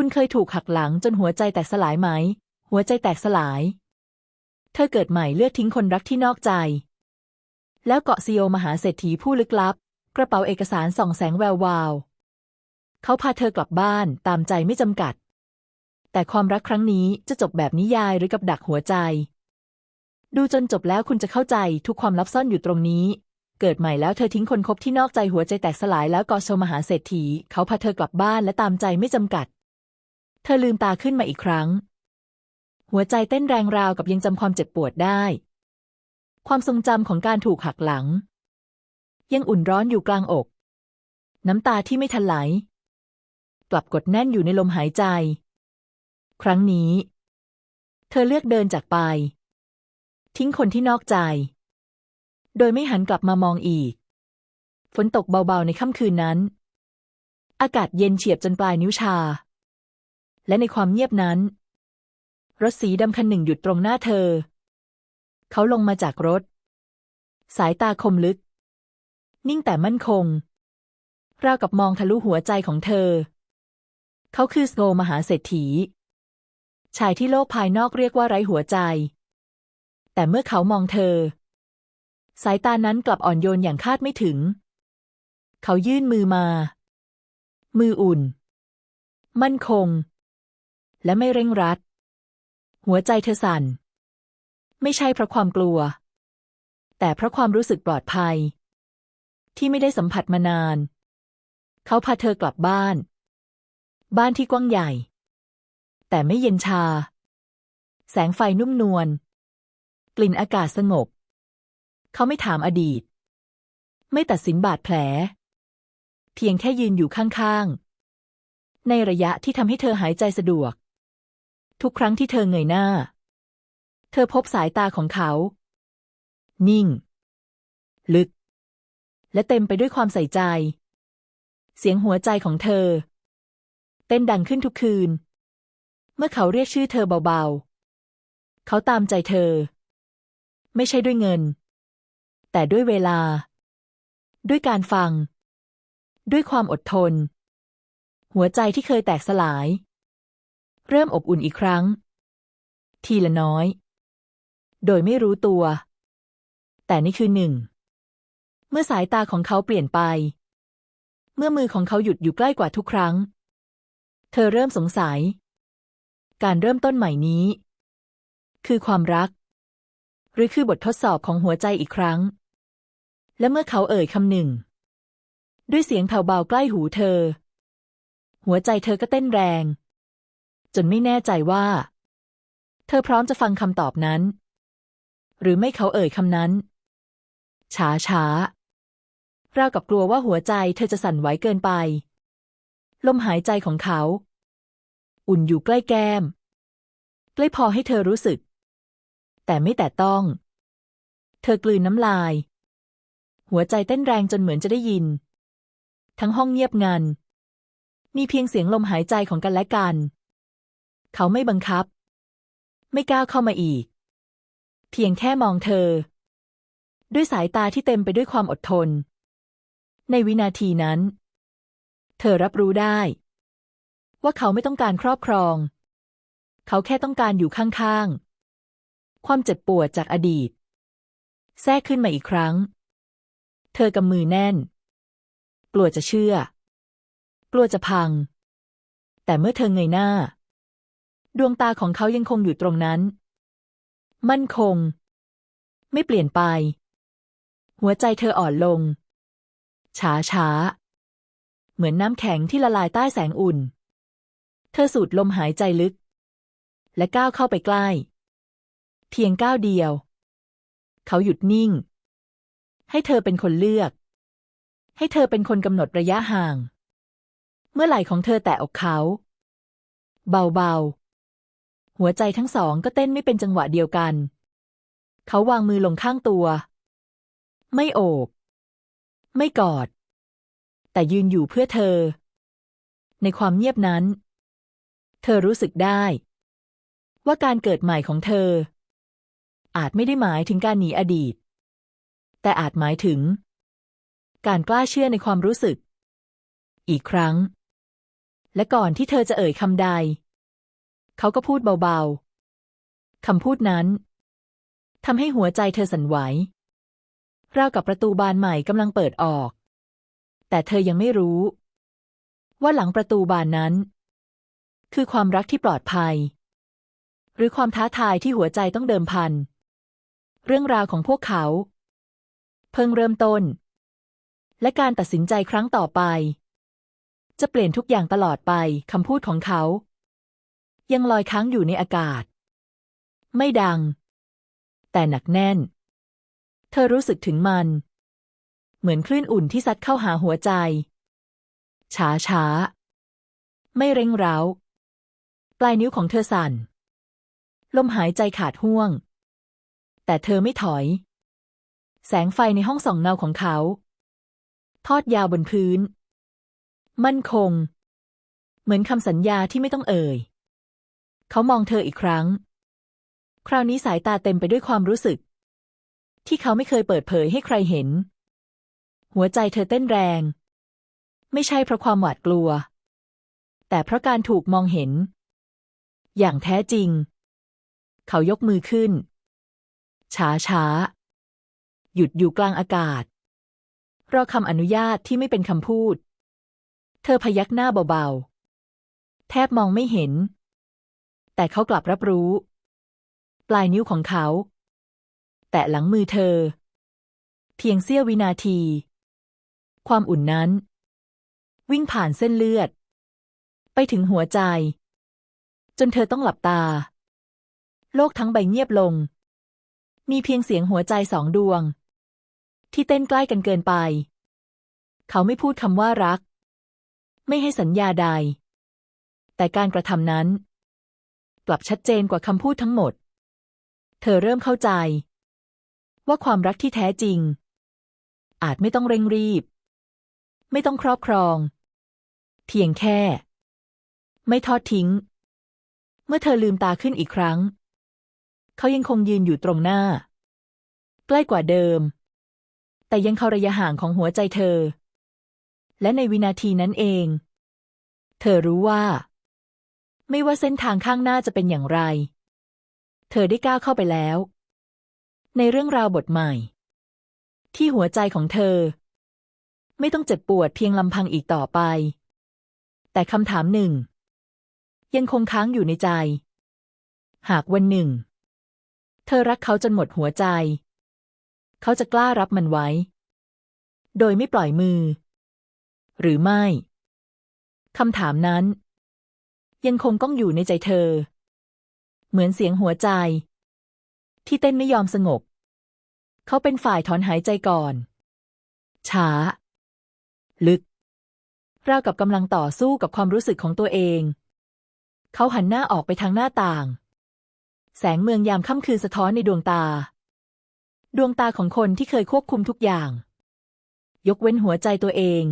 คุณเคยถูกหักหลังจนหัวใจแตกสลายไหม หัวใจแตกสลาย เธอเกิดใหม่เลือกทิ้งคนรักที่นอกใจ แล้วเกาะซีโอมหาเศรษฐีผู้ลึกลับ กระเป๋าเอกสารส่องแสงแวววาว เขาพาเธอกลับบ้านตามใจไม่จำกัด แต่ความรักครั้งนี้จะจบแบบนิยายหรือกับดักหัวใจ ดูจนจบแล้วคุณจะเข้าใจทุกความลับซ่อนอยู่ตรงนี้เกิดใหม่แล้วเธอทิ้งคนคบที่นอกใจหัวใจแตกสลายแล้วกอโชมหาเศรษฐี เขาพาเธอกลับบ้านและตามใจไม่จำกัด ธอลืมตาขึ้นมาอีกครั้ง หัวใจเต้นแรงราวกับยังจำความเจ็บปวดได้ ความทรงจำของการถูกหักหลัง ยังอุ่นร้อนอยู่กลางอก น้ำตาที่ไม่ทันไหล กลับกดแน่นอยู่ในลมหายใจ ครั้งนี้ เธอเลือกเดินจากไป ทิ้งคนที่นอกใจ โดยไม่หันกลับมามองอีก ฝนตกเบาๆในค่ำคืนนั้น อากาศเย็นเฉียบจนปลายนิ้วชา และในความเงียบนั้น รถสีดำคันหนึ่งหยุดตรงหน้าเธอ เขาลงมาจากรถ สายตาคมลึก นิ่งแต่มั่นคง ราวกับมองทะลุหัวใจของเธอ เขาคือสโนมหาเศรษฐี ชายที่โลกภายนอกเรียกว่าไร้หัวใจ แต่เมื่อเขามองเธอ สายตานั้นกลับอ่อนโยนอย่างคาดไม่ถึง เขายื่นมือมา มืออุ่น มั่นคง และไม่เร่งรัด หัวใจเธอสั่น ไม่ใช่เพราะความกลัว แต่เพราะความรู้สึกปลอดภัย ที่ไม่ได้สัมผัสมานาน เขาพาเธอกลับบ้าน บ้านที่กว้างใหญ่ แต่ไม่เย็นชา แสงไฟนุ่มนวล กลิ่นอากาศสงบ เขาไม่ถามอดีต ไม่ตัดสินบาดแผล เพียงแค่ยืนอยู่ข้างๆในระยะที่ทำให้เธอหายใจสะดวก ทุกครั้งที่เธอเงยหน้า เธอพบสายตาของเขา นิ่ง ลึก และเต็มไปด้วยความใส่ใจ เสียงหัวใจของเธอ เต้นดังขึ้นทุกคืน เมื่อเขาเรียกชื่อเธอเบาๆ เขาตามใจเธอ ไม่ใช่ด้วยเงิน แต่ด้วยเวลา ด้วยการฟัง ด้วยความอดทน หัวใจที่เคยแตกสลาย เริ่มอบอุ่นอีกครั้ง ทีละน้อย โดยไม่รู้ตัว แต่นี่คือหนึ่ง เมื่อสายตาของเขาเปลี่ยนไป เมื่อมือของเขาหยุดอยู่ใกล้กว่าทุกครั้ง เธอเริ่มสงสัย การเริ่มต้นใหม่นี้ คือความรัก หรือคือบททดสอบของหัวใจอีกครั้ง และเมื่อเขาเอ่ยคำหนึ่ง ด้วยเสียงแผ่วเบาใกล้หูเธอ หัวใจเธอก็เต้นแรง จนไม่แน่ใจว่า เธอพร้อมจะฟังคำตอบนั้น หรือไม่เขาเอ่ยคำนั้น ช้าช้าราวกับกลัวว่าหัวใจเธอจะสั่นไหวเกินไป ลมหายใจของเขา อุ่นอยู่ใกล้แก้ม ใกล้พอให้เธอรู้สึก แต่ไม่แต่ต้อง เธอกลืนน้ำลาย หัวใจเต้นแรงจนเหมือนจะได้ยิน ทั้งห้องเงียบงัน มีเพียงเสียงลมหายใจของกันและกัน เขาไม่บังคับ ไม่ก้าวเข้ามาอีก เพียงแค่มองเธอ ด้วยสายตาที่เต็มไปด้วยความอดทน ในวินาทีนั้น เธอรับรู้ได้ ว่าเขาไม่ต้องการครอบครอง เขาแค่ต้องการอยู่ข้างๆ ความเจ็บปวดจากอดีต แทรกขึ้นมาอีกครั้ง เธอกำมือแน่น กลัวจะเชื่อ กลัวจะพัง แต่เมื่อเธอเงยหน้า ดวงตาของเขายังคงอยู่ตรงนั้น มั่นคง ไม่เปลี่ยนไป หัวใจเธออ่อนลง ช้าช้า เหมือนน้ำแข็งที่ละลายใต้แสงอุ่น เธอสูดลมหายใจลึก และก้าวเข้าไปใกล้ เพียงก้าวเดียว เขาหยุดนิ่ง ให้เธอเป็นคนเลือก ให้เธอเป็นคนกำหนดระยะห่าง เมื่อไหล่ของเธอแตะอกเขา เบาๆ หัวใจทั้งสองก็เต้นไม่เป็นจังหวะเดียวกัน เขาวางมือลงข้างตัว ไม่โอบ ไม่กอด แต่ยืนอยู่เพื่อเธอ ในความเงียบนั้น เธอรู้สึกได้ ว่าการเกิดใหม่ของเธอ อาจไม่ได้หมายถึงการหนีอดีต แต่อาจหมายถึง การกล้าเชื่อในความรู้สึก อีกครั้ง และก่อนที่เธอจะเอ่ยคำใด เขาก็พูดเบาๆคำพูดนั้นทำให้หัวใจเธอสั่นไหวราวกับประตูบานใหม่กำลังเปิดออก แต่เธอยังไม่รู้ ว่าหลังประตูบานนั้น คือความรักที่ปลอดภัย หรือความท้าทายที่หัวใจต้องเดิมพัน เรื่องราวของพวกเขา เพิ่งเริ่มต้น และการตัดสินใจครั้งต่อไป จะเปลี่ยนทุกอย่างตลอดไปคำพูดของเขา ยังลอยค้างอยู่ในอากาศ ไม่ดัง แต่หนักแน่น เธอรู้สึกถึงมัน เหมือนคลื่นอุ่นที่ซัดเข้าหาหัวใจ ช้าช้า ไม่เร่งร้าปลายนิ้วของเธอสั่น ลมหายใจขาดห่วง แต่เธอไม่ถอย แสงไฟในห้องส่องเงาของเขา ทอดยาวบนพื้น มั่นคง เหมือนคำสัญญาที่ไม่ต้องเอ่ย เขามองเธออีกครั้ง คราวนี้สายตาเต็มไปด้วยความรู้สึก ที่เขาไม่เคยเปิดเผยให้ใครเห็น หัวใจเธอเต้นแรง ไม่ใช่เพราะความหวาดกลัว แต่เพราะการถูกมองเห็น อย่างแท้จริง เขายกมือขึ้น ช้าช้า หยุดอยู่กลางอากาศ รอคำอนุญาตที่ไม่เป็นคำพูด เธอพยักหน้าเบาๆ แทบมองไม่เห็น แต่เขากลับรับรู้ ปลายนิ้วของเขา แตะหลังมือเธอ เพียงเสี้ยววินาที ความอุ่นนั้น วิ่งผ่านเส้นเลือด ไปถึงหัวใจ จนเธอต้องหลับตา โลกทั้งใบเงียบลง มีเพียงเสียงหัวใจสองดวง ที่เต้นใกล้กันเกินไป เขาไม่พูดคำว่ารัก ไม่ให้สัญญาใด แต่การกระทำนั้น กลับชัดเจนกว่าคำพูดทั้งหมด เธอเริ่มเข้าใจ ว่าความรักที่แท้จริง อาจไม่ต้องเร่งรีบ ไม่ต้องครอบครอง เพียงแค่ ไม่ทอดทิ้ง เมื่อเธอลืมตาขึ้นอีกครั้ง เขายังคงยืนอยู่ตรงหน้า ใกล้กว่าเดิม แต่ยังเข้าระยะห่างของหัวใจเธอ และในวินาทีนั้นเอง เธอรู้ว่า ไม่ว่าเส้นทางข้างหน้าจะเป็นอย่างไร เธอได้ก้าวเข้าไปแล้ว ในเรื่องราวบทใหม่ ที่หัวใจของเธอ ไม่ต้องเจ็บปวดเพียงลำพังอีกต่อไป แต่คำถามหนึ่ง ยังคงค้างอยู่ในใจ หากวันหนึ่ง เธอรักเขาจนหมดหัวใจ เขาจะกล้ารับมันไว้ โดยไม่ปล่อยมือ หรือไม่คำถามนั้น ยังคงก้องอยู่ในใจเธอ เหมือนเสียงหัวใจ ที่เต้นไม่ยอมสงบ เขาเป็นฝ่ายถอนหายใจก่อน ช้า ลึกราวกับกำลังต่อสู้กับความรู้สึกของตัวเอง เขาหันหน้าออกไปทางหน้าต่าง แสงเมืองยามค่ำคืนสะท้อนในดวงตา ดวงตาของคนที่เคยควบคุมทุกอย่าง ยกเว้นหัวใจตัวเอง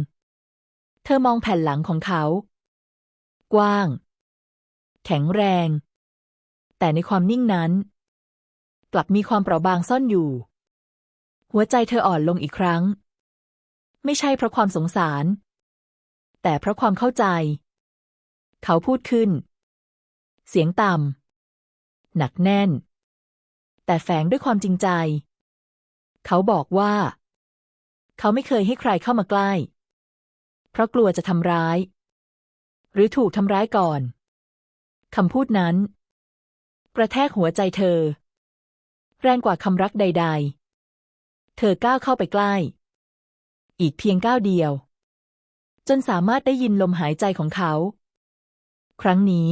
เธอมองแผ่นหลังของเขา กว้าง แข็งแรง แต่ในความนิ่งนั้น กลับมีความเปราะบางซ่อนอยู่ หัวใจเธออ่อนลงอีกครั้ง ไม่ใช่เพราะความสงสาร แต่เพราะความเข้าใจ เขาพูดขึ้น เสียงต่ำหนักแน่น แต่แฝงด้วยความจริงใจ เขาบอกว่า เขาไม่เคยให้ใครเข้ามาใกล้ เพราะกลัวจะทำร้าย หรือถูกทำร้ายก่อน คำพูดนั้น กระแทกหัวใจเธอ แรงกว่าคำรักใด ๆ เธอก้าวเข้าไปใกล้ อีกเพียงก้าวเดียว จนสามารถได้ยินลมหายใจของเขา ครั้งนี้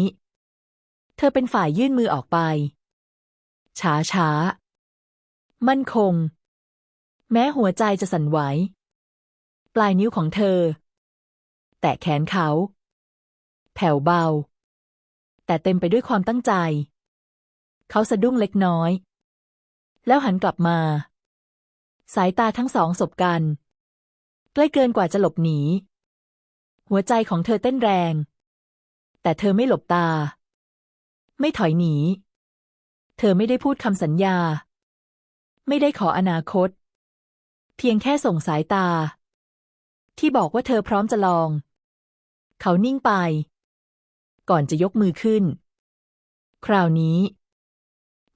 เธอเป็นฝ่ายยื่นมือออกไป ช้าช้า มั่นคง แม้หัวใจจะสั่นไหว ปลายนิ้วของเธอ แตะแขนเขา แผ่วเบา แต่เต็มไปด้วยความตั้งใจ เขาสะดุ้งเล็กน้อย แล้วหันกลับมา สายตาทั้งสองสบกัน ใกล้เกินกว่าจะหลบหนี หัวใจของเธอเต้นแรง แต่เธอไม่หลบตา ไม่ถอยหนี เธอไม่ได้พูดคำสัญญา ไม่ได้ขออนาคต เพียงแค่ส่งสายตา ที่บอกว่าเธอพร้อมจะลอง เขานิ่งไป ก่อนจะยกมือขึ้น คราวนี้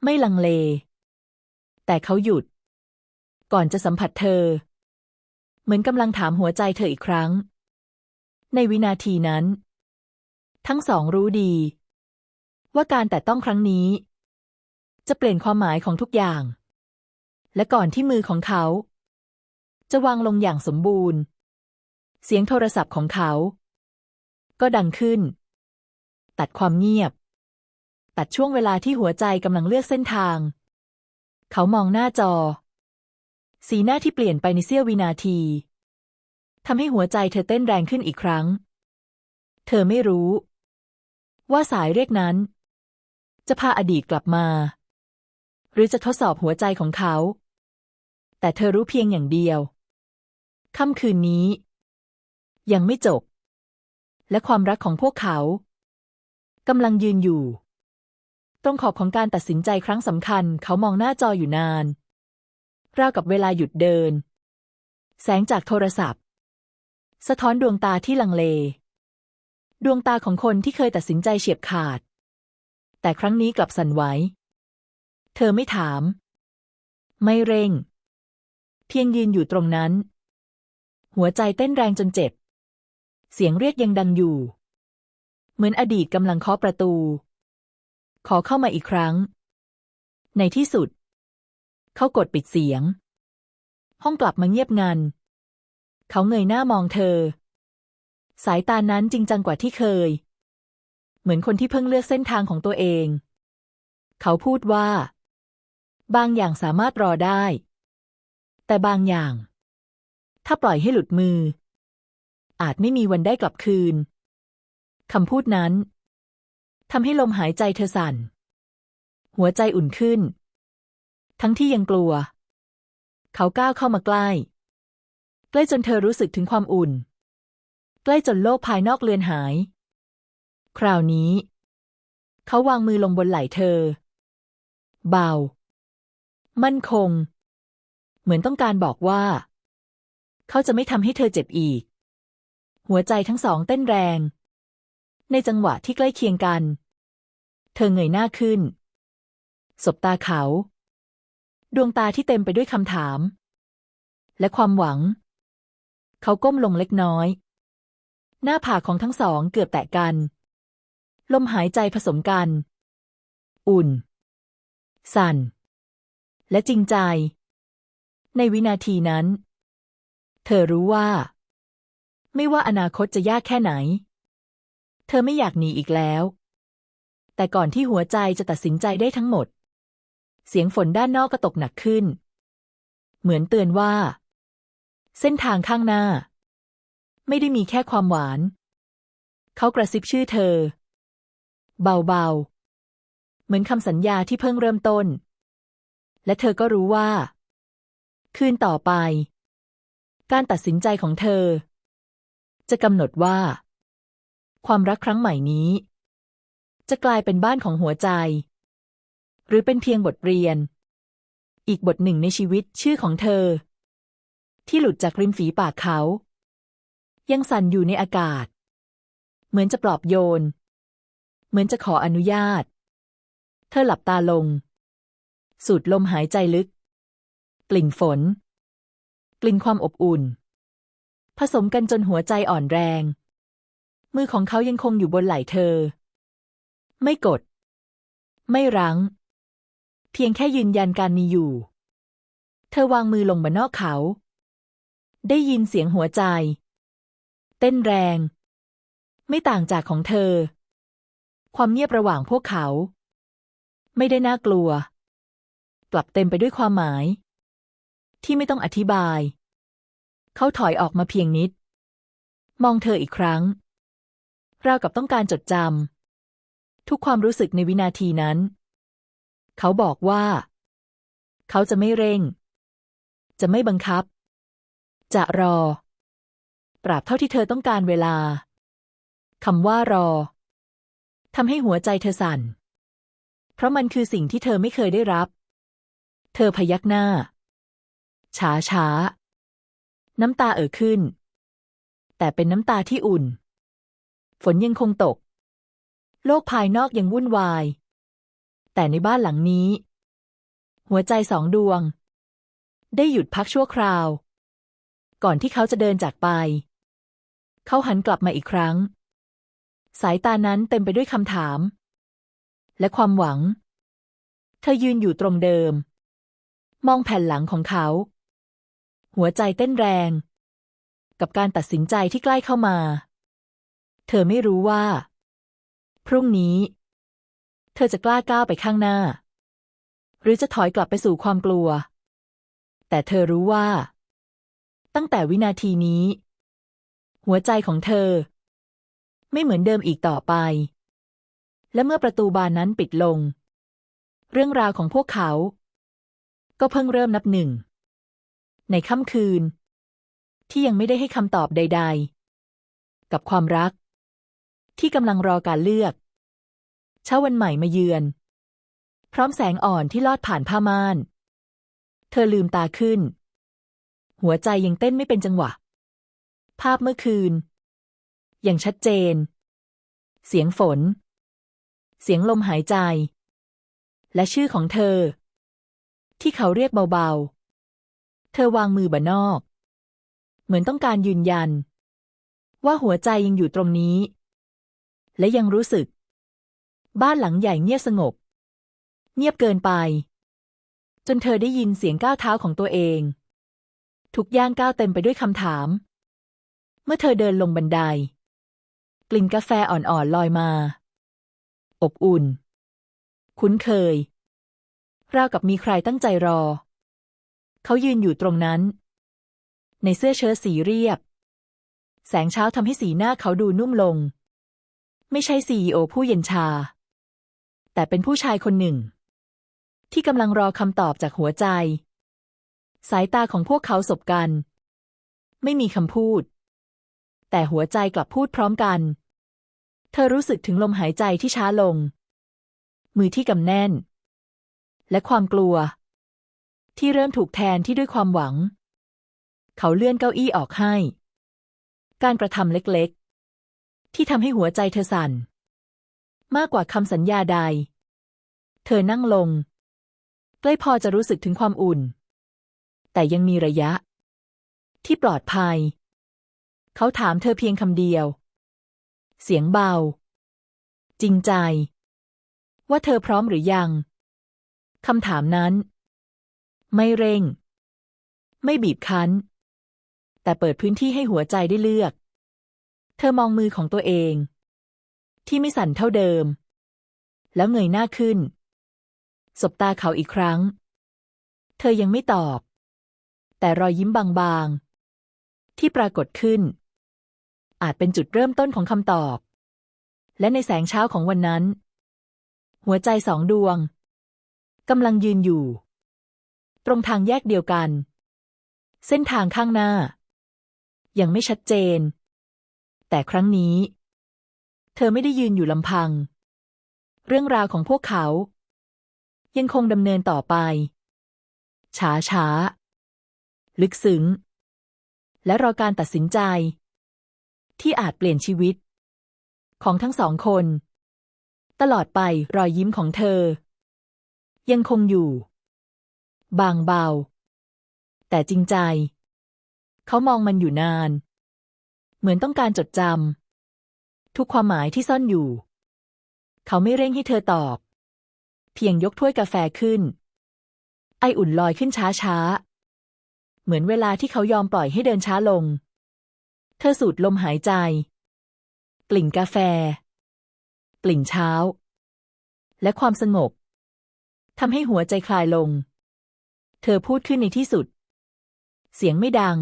ไม่ลังเล แต่เขาหยุด ก่อนจะสัมผัสเธอ เหมือนกำลังถามหัวใจเธออีกครั้ง ในวินาทีนั้น ทั้งสองรู้ดี ว่าการแต่ต้องครั้งนี้ จะเปลี่ยนความหมายของทุกอย่าง และก่อนที่มือของเขา จะวางลงอย่างสมบูรณ์ เสียงโทรศัพท์ของเขา ก็ดังขึ้น ตัดความเงียบ ตัดช่วงเวลาที่หัวใจกำลังเลือกเส้นทาง เขามองหน้าจอ สีหน้าที่เปลี่ยนไปในเสี้ยววินาทีทำให้หัวใจเธอเต้นแรงขึ้นอีกครั้ง เธอไม่รู้ ว่าสายเรียกนั้น จะพาอดีตกลับมา หรือจะทดสอบหัวใจของเขา แต่เธอรู้เพียงอย่างเดียวค่ำคืนนี้ ยังไม่จบ และความรักของพวกเขา กำลังยืนอยู่ ตรงขอบของการตัดสินใจครั้งสำคัญ เขามองหน้าจออยู่นาน ราวกับเวลาหยุดเดิน แสงจากโทรศัพท์ สะท้อนดวงตาที่ลังเล ดวงตาของคนที่เคยตัดสินใจเฉียบขาด แต่ครั้งนี้กลับสั่นไหวเธอไม่ถาม ไม่เร่ง เพียงยืนอยู่ตรงนั้น หัวใจเต้นแรงจนเจ็บ เสียงเรียกยังดังอยู่ เหมือนอดีตกำลังเคาะประตู ขอเข้ามาอีกครั้ง ในที่สุด เขากดปิดเสียง ห้องกลับมาเงียบงัน เขาเงยหน้ามองเธอ สายตานั้นจริงจังกว่าที่เคย เหมือนคนที่เพิ่งเลือกเส้นทางของตัวเอง เขาพูดว่า บางอย่างสามารถรอได้ แต่บางอย่าง ถ้าปล่อยให้หลุดมือ อาจไม่มีวันได้กลับคืน คำพูดนั้นทำให้ลมหายใจเธอสั่น หัวใจอุ่นขึ้น ทั้งที่ยังกลัว เขาก้าวเข้ามาใกล้ ใกล้จนเธอรู้สึกถึงความอุ่น ใกล้จนโลกภายนอกเลือนหาย คราวนี้ เขาวางมือลงบนไหล่เธอ เบา มั่นคง เหมือนต้องการบอกว่า เขาจะไม่ทำให้เธอเจ็บอีก หัวใจทั้งสองเต้นแรง ในจังหวะที่ใกล้เคียงกัน เธอเงยหน้าขึ้น สบตาเขา ดวงตาที่เต็มไปด้วยคำถาม และความหวัง เขาก้มลงเล็กน้อย หน้าผากของทั้งสองเกือบแตะกัน ลมหายใจผสมกัน อุ่น สั่น และจริงใจ ในวินาทีนั้น เธอรู้ว่า ไม่ว่าอนาคตจะยากแค่ไหน เธอไม่อยากหนีอีกแล้ว แต่ก่อนที่หัวใจจะตัดสินใจได้ทั้งหมด เสียงฝนด้านนอกก็ตกหนักขึ้น เหมือนเตือนว่า เส้นทางข้างหน้า ไม่ได้มีแค่ความหวาน เขากระซิบชื่อเธอ เบาๆ เหมือนคำสัญญาที่เพิ่งเริ่มต้น และเธอก็รู้ว่า คืนต่อไป การตัดสินใจของเธอ จะกำหนดว่า ความรักครั้งใหม่นี้ จะกลายเป็นบ้านของหัวใจ หรือเป็นเพียงบทเรียน อีกบทหนึ่งในชีวิตชื่อของเธอ ที่หลุดจากริมฝีปากเขา ยังสั่นอยู่ในอากาศ เหมือนจะปลอบโยน เหมือนจะขออนุญาต เธอหลับตาลง สูดลมหายใจลึก กลิ่นฝน กลิ่นความอบอุ่น ผสมกันจนหัวใจอ่อนแรง มือของเขายังคงอยู่บนไหล่เธอ ไม่กด ไม่รั้ง เพียงแค่ยืนยันการมีอยู่ เธอวางมือลงบนนอกเขา ได้ยินเสียงหัวใจ เต้นแรง ไม่ต่างจากของเธอ ความเงียบระหว่างพวกเขา ไม่ได้น่ากลัว กลับเต็มไปด้วยความหมาย ที่ไม่ต้องอธิบาย เขาถอยออกมาเพียงนิด มองเธออีกครั้ง ราวกับต้องการจดจำทุกความรู้สึกในวินาทีนั้น เขาบอกว่า เขาจะไม่เร่ง จะไม่บังคับ จะรอ ปราบเท่าที่เธอต้องการเวลาคำว่ารอทำให้หัวใจเธอสั่น เพราะมันคือสิ่งที่เธอไม่เคยได้รับ เธอพยักหน้า ช้าช้า น้ำตาเอ่อขึ้น แต่เป็นน้ำตาที่อุ่น ฝนยังคงตก โลกภายนอกยังวุ่นวาย แต่ในบ้านหลังนี้ หัวใจสองดวง ได้หยุดพักชั่วคราว ก่อนที่เขาจะเดินจากไป เขาหันกลับมาอีกครั้ง สายตานั้นเต็มไปด้วยคำถาม และความหวัง เธอยืนอยู่ตรงเดิม มองแผ่นหลังของเขา หัวใจเต้นแรง กับการตัดสินใจที่ใกล้เข้ามา เธอไม่รู้ว่า พรุ่งนี้ เธอจะกล้าก้าวไปข้างหน้า หรือจะถอยกลับไปสู่ความกลัว แต่เธอรู้ว่า ตั้งแต่วินาทีนี้ หัวใจของเธอ ไม่เหมือนเดิมอีกต่อไป และเมื่อประตูบานนั้นปิดลง เรื่องราวของพวกเขา ก็เพิ่งเริ่มนับหนึ่ง ในค่ำคืน ที่ยังไม่ได้ให้คำตอบใด ๆ กับความรัก ที่กำลังรอการเลือก เช้าวันใหม่มาเยือน พร้อมแสงอ่อนที่ลอดผ่านผ้าม่าน เธอลืมตาขึ้น หัวใจยังเต้นไม่เป็นจังหวะ ภาพเมื่อคืน อยังชัดเจน เสียงฝน เสียงลมหายใจ และชื่อของเธอ ที่เขาเรียกเบาๆ เธอวางมือบ่นอก เหมือนต้องการยืนยัน ว่าหัวใจยังอยู่ตรงนี้ และยังรู้สึก บ้านหลังใหญ่เงียบสงบ เงียบเกินไป จนเธอได้ยินเสียงก้าวเท้าของตัวเอง ทุกย่างก้าวเต็มไปด้วยคำถาม เมื่อเธอเดินลงบันได กลิ่นกาแฟอ่อนๆลอยมา อบอุ่น คุ้นเคย ราวกับมีใครตั้งใจรอ เขายืนอยู่ตรงนั้น ในเสื้อเชิ้ตสีเรียบแสงเช้าทำให้สีหน้าเขาดูนุ่มลง ไม่ใช่ซีอผู้เย็นชา แต่เป็นผู้ชายคนหนึ่ง ที่กำลังรอคำตอบจากหัวใจ สายตาของพวกเขาสบกัน ไม่มีคำพูด แต่หัวใจกลับพูดพร้อมกัน เธอรู้สึกถึงลมหายใจที่ช้าลง มือที่กำแน่น และความกลัว ที่เริ่มถูกแทนที่ด้วยความหวัง เขาเลื่อนเก้าอี้ออกให้ การกระทำเล็ก ที่ทำให้หัวใจเธอสั่น มากกว่าคำสัญญาใด เธอนั่งลง ใกล้พอจะรู้สึกถึงความอุ่น แต่ยังมีระยะ ที่ปลอดภัย เขาถามเธอเพียงคำเดียว เสียงเบา จริงใจ ว่าเธอพร้อมหรือยังคำถามนั้น ไม่เร่ง ไม่บีบคั้น แต่เปิดพื้นที่ให้หัวใจได้เลือก เธอมองมือของตัวเอง ที่ไม่สั่นเท่าเดิม แล้วเงยหน้าขึ้น สบตาเขาอีกครั้ง เธอยังไม่ตอบ แต่รอยยิ้มบางๆ ที่ปรากฏขึ้น อาจเป็นจุดเริ่มต้นของคำตอบ และในแสงเช้าของวันนั้น หัวใจสองดวงกำลังยืนอยู่ ตรงทางแยกเดียวกัน เส้นทางข้างหน้า ยังไม่ชัดเจน แต่ครั้งนี้ เธอไม่ได้ยืนอยู่ลำพัง เรื่องราวของพวกเขา ยังคงดำเนินต่อไป ช้าช้า ลึกซึ้ง และรอการตัดสินใจ ที่อาจเปลี่ยนชีวิต ของทั้งสองคน ตลอดไปรอยยิ้มของเธอ ยังคงอยู่ บางเบา แต่จริงใจ เขามองมันอยู่นาน เหมือนต้องการจดจำทุกความหมายที่ซ่อนอยู่ เขาไม่เร่งให้เธอตอบ เพียงยกถ้วยกาแฟขึ้น ไออุ่นลอยขึ้นช้าช้า เหมือนเวลาที่เขายอมปล่อยให้เดินช้าลง เธอสูดลมหายใจ กลิ่นกาแฟ กลิ่นเช้า และความสงบทำให้หัวใจคลายลง เธอพูดขึ้นในที่สุด เสียงไม่ดัง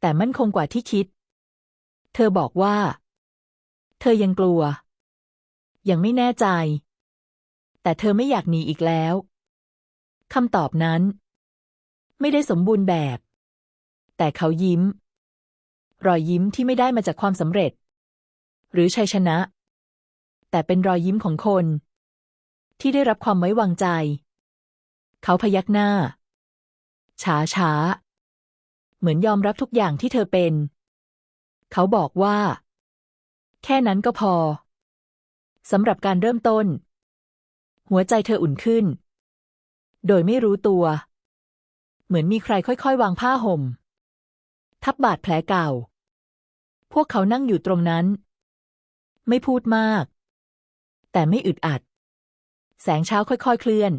แต่มั่นคงกว่าที่คิด เธอบอกว่า เธอยังกลัว ยังไม่แน่ใจ แต่เธอไม่อยากหนีอีกแล้วคำตอบนั้น ไม่ได้สมบูรณ์แบบ แต่เขายิ้ม รอยยิ้มที่ไม่ได้มาจากความสำเร็จ หรือชัยชนะ แต่เป็นรอยยิ้มของคน ที่ได้รับความไว้วางใจ เขาพยักหน้า ช้าช้าเหมือนยอมรับทุกอย่างที่เธอเป็น เขาบอกว่า แค่นั้นก็พอสำหรับการเริ่มต้น หัวใจเธออุ่นขึ้น โดยไม่รู้ตัว เหมือนมีใครค่อยๆ วางผ้าห่ม ทับบาดแผลเก่า พวกเขานั่งอยู่ตรงนั้น ไม่พูดมาก แต่ไม่อึดอัด แสงเช้าค่อยๆ เคลื่อน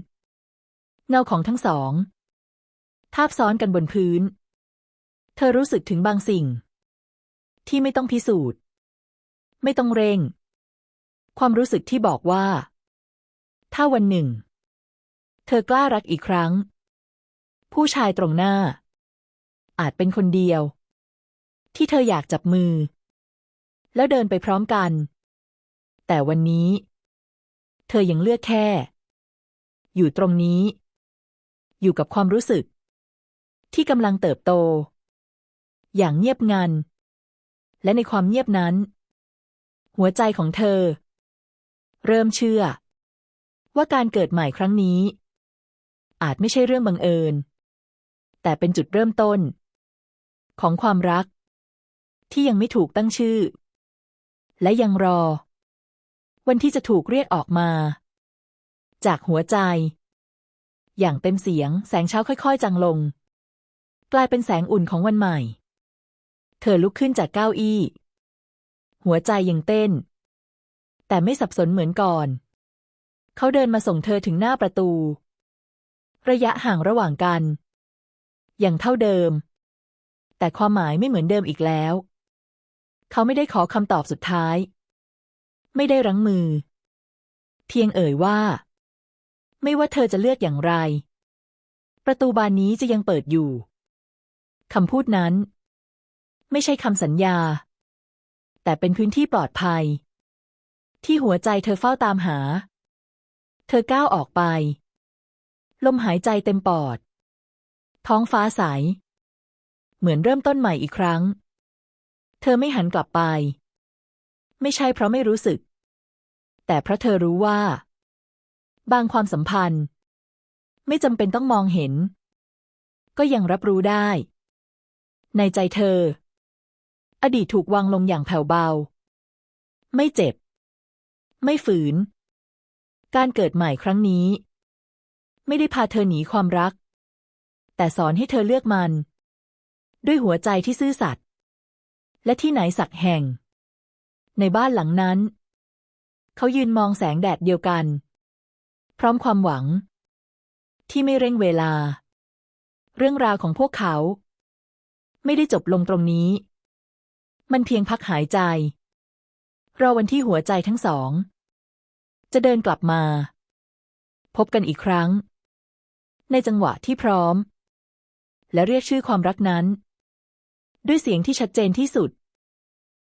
เงาของทั้งสอง ทาบซ้อนกันบนพื้น เธอรู้สึกถึงบางสิ่ง ที่ไม่ต้องพิสูจน์ ไม่ต้องเร่ง ความรู้สึกที่บอกว่า ถ้าวันหนึ่ง เธอกล้ารักอีกครั้ง ผู้ชายตรงหน้า อาจเป็นคนเดียว ที่เธออยากจับมือ แล้วเดินไปพร้อมกัน แต่วันนี้ เธอยังเลือกแค่ อยู่ตรงนี้ อยู่กับความรู้สึก ที่กำลังเติบโต อย่างเงียบงัน และในความเงียบนั้น หัวใจของเธอ เริ่มเชื่อ ว่าการเกิดใหม่ครั้งนี้ อาจไม่ใช่เรื่องบังเอิญ แต่เป็นจุดเริ่มต้น ของความรัก ที่ยังไม่ถูกตั้งชื่อ และยังรอ วันที่จะถูกเรียกออกมา จากหัวใจ อย่างเต็มเสียงแสงเช้าค่อย ๆ จางลง กลายเป็นแสงอุ่นของวันใหม่ เธอลุกขึ้นจากเก้าอี้ หัวใจยังเต้น แต่ไม่สับสนเหมือนก่อน เขาเดินมาส่งเธอถึงหน้าประตู ระยะห่างระหว่างกันยังเท่าเดิม แต่ความหมายไม่เหมือนเดิมอีกแล้ว เขาไม่ได้ขอคำตอบสุดท้าย ไม่ได้รั้งมือ เพียงเอ่ยว่า ไม่ว่าเธอจะเลือกอย่างไร ประตูบานนี้จะยังเปิดอยู่คำพูดนั้น ไม่ใช่คำสัญญา แต่เป็นพื้นที่ปลอดภัย ที่หัวใจเธอเฝ้าตามหา เธอก้าวออกไป ลมหายใจเต็มปอด ท้องฟ้าใส เหมือนเริ่มต้นใหม่อีกครั้ง เธอไม่หันกลับไป ไม่ใช่เพราะไม่รู้สึก แต่เพราะเธอรู้ว่า บางความสัมพันธ์ ไม่จำเป็นต้องมองเห็น ก็ยังรับรู้ได้ ในใจเธอ อดีตถูกวางลงอย่างแผ่วเบา ไม่เจ็บ ไม่ฝืน การเกิดใหม่ครั้งนี้ ไม่ได้พาเธอหนีความรัก แต่สอนให้เธอเลือกมัน ด้วยหัวใจที่ซื่อสัตย์และที่ไหนสักแห่ง ในบ้านหลังนั้น เขายืนมองแสงแดดเดียวกัน พร้อมความหวัง ที่ไม่เร่งเวลา เรื่องราวของพวกเขา ไม่ได้จบลงตรงนี้ มันเพียงพักหายใจ รอวันที่หัวใจทั้งสอง จะเดินกลับมา พบกันอีกครั้ง ในจังหวะที่พร้อม และเรียกชื่อความรักนั้น ด้วยเสียงที่ชัดเจนที่สุด